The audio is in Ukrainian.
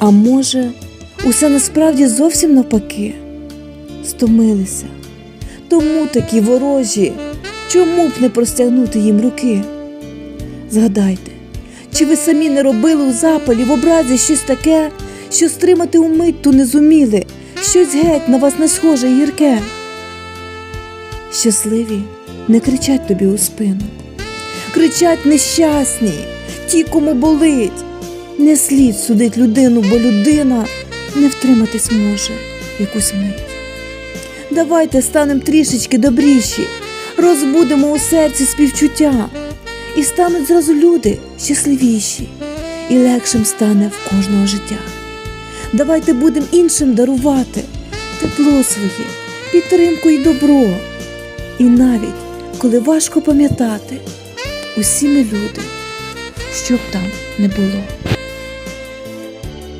А може, усе насправді зовсім навпаки? Стомилися. Тому такі ворожі, чому б не простягнути їм руки? Згадайте, чи ви самі не робили у запалі в образі щось таке, що стримати умить ту не зуміли, щось геть на вас не схоже гірке? Щасливі не кричать тобі у спину, кричать нещасні, ті, кому болить. Не слід судить людину, бо людина не втриматись може якусь мить. Давайте станемо трішечки добріші, розбудемо у серці співчуття, і стануть зразу люди щасливіші, і легшим стане в кожного життя. Давайте будемо іншим дарувати тепло своє, підтримку і добро. І навіть коли важко пам'ятати, усі ми люди, що б там не було.